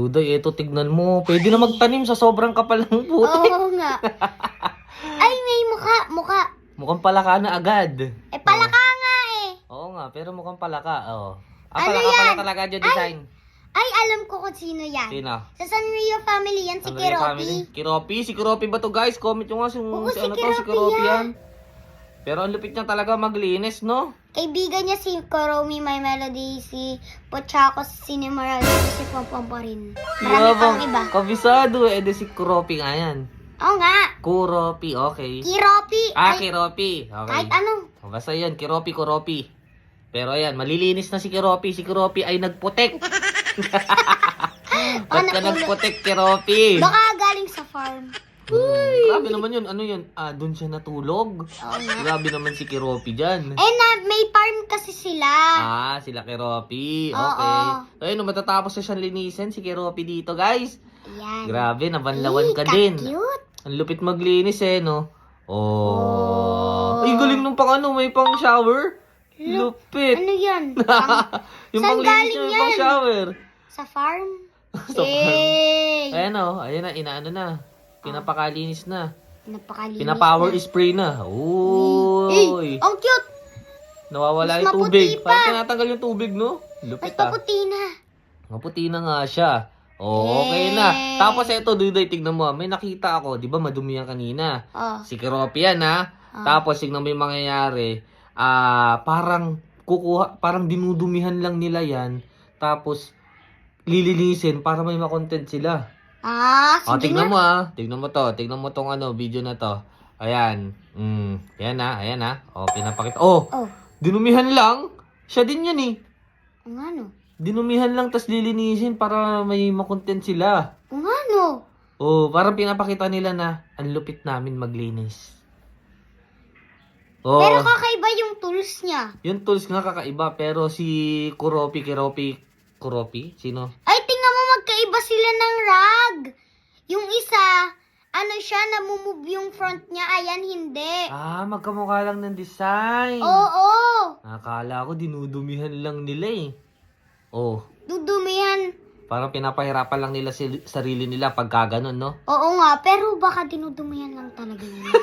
Duday, eto tignan mo. Pwede na magtanim sa sobrang kapal ng puti. Oo nga. Ay, may mukha, mukha. Mukhang palaka na agad. Eh, palaka nga eh. Oo nga, pero mukhang palaka. Oo. Ah, Ano palaka yan? pala talaga yung design. Ay, alam ko kung sino yan. Sino? Sa Sanrio family yan, si family? Kiropi. Kiropi? Si Kiropi ba to guys? Comment nyo nga si, Oo, si si ano to, si Kiropi Kiropi yan. yan. Pero ang lupit niya talaga maglinis, no? Kaibigan niya si Koromi, My Melody, si Pochako, si Cinemarado, si Pompom pa rin. Marami pang iba. Kabisado. Eh, di si Kuropi nga yan. Oo nga. Kuropi, okay. Kiropi. Ah, Ay, Kiropi. Okay. kahit ano. Basta yan, Kiropi, Kuropi. Pero ayan, malilinis na si Kiropi. Si Kiropi ay nagputek. Ba't ka nakulong. nagputek, Kiropi? Baka galing sa farm. Hmm, grabe naman yun. Ano yun? Ah, doon siya natulog. Nga. Grabe naman si Kiropi dyan. Eh, na, may farm kasi sila. Ah, sila Kiropi. Oo. Okay. Ayun, no, matatapos na siyang linisin si Kiropi dito, guys. Yan. Grabe, nabanlawan ka din. Cute. Ang lupit maglinis eh, no? Oh. Oh. Ay, galing nung pang ano, may pang shower. Lupit. Ano yan? Pang- yung Saan pang linis galing yung pang yan? shower. sa farm? Sa farm. Yay! Ayan o, ayan na, inaano na. Pinapakalinis na. Napakalinis Pinapower na. spray na. Eh, Uy. ang cute! Nawawala Mas yung tubig. maputi pa. Parang tinatanggal yung tubig, no? Mas Lupit ah. paputi na. Maputi na nga siya. Oh, okay na. Eh. Tapos eto, Duday, tignan mo. ah. May nakita ako, di ba madumi yan kanina. Oh. Si Kiropi yan, ha? Ah. Tapos, tignan mo yung mangyayari. Ah, parang kukuha, parang dinudumihan lang nila yan. Tapos, lilinisin para may makontent sila. Ah, O, sige tignan na. mo ah. Tignan mo to. Tignan mo tong ano, video na to. Ayan. Mm, ayan na, ayan na. O, pinapakita. Oh, Oh, dinumihan lang. Siya din yan eh. ang ano? Dinumihan lang tas lilinisin para may makontent sila. Ang ano? Oh, parang pinapakita nila na ang lupit namin maglinis. Oh, Pero kakaiba yung tools niya. yung tools nga kakaiba pero si Kuropi, Kiropi, Kuropi, sino? Ay, magkaiba sila ng rag. Yung isa, ano siya, namumove yung front niya. Ayan, hindi. Ah, magkamukha lang ng design. Oo, Nakala ko dinudumihan lang nila eh. Oh, dudumihan. parang pinapahirapan lang nila si sarili nila pagka ganun, no? Oo nga, pero baka dinudumihan lang talaga nila.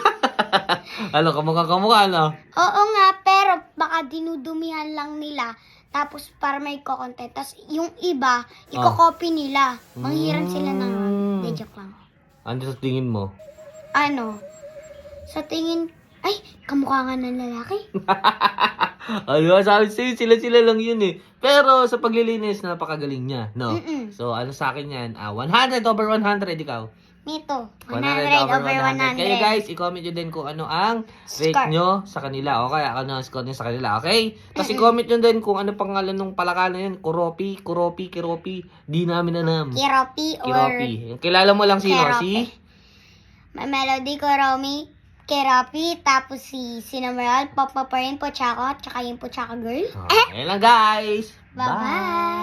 Ano, kamukha kamukha, no? Oo nga, pero baka dinudumihan lang nila. Tapos para may ko-content. Tapos yung iba, i-copy nila. Manghiram sila ng. Mm. Hindi, joke lang. Ano sa tingin mo? Ano? Sa tingin, ay, kamukha nga ng lalaki. ano, sabi sa'yo, sila-sila lang yun eh. Pero sa paglilinis, napakagaling niya, no? Mm-mm. So, ano sa akin yan? Ah, 100 over 100, ikaw. Nito, 100, 100, over 100. Kayo guys, i-comment nyo din kung ano ang rate Score. nyo sa kanila. Okay, ano ang score nyo sa kanila, okay? Tapos i-comment nyo din kung ano pangalan ng palaka na yun. Kuropi, Kuropi, Kiropi. Di namin alam. Kiropi or Kiropi. Kilala mo lang sino? Si? May Melody Koromi, Kiropi, tapos si Cinnamon, Papa pa rin, Pochako, tsaka yung Pochako girl. Ayan lang guys. Bye-bye.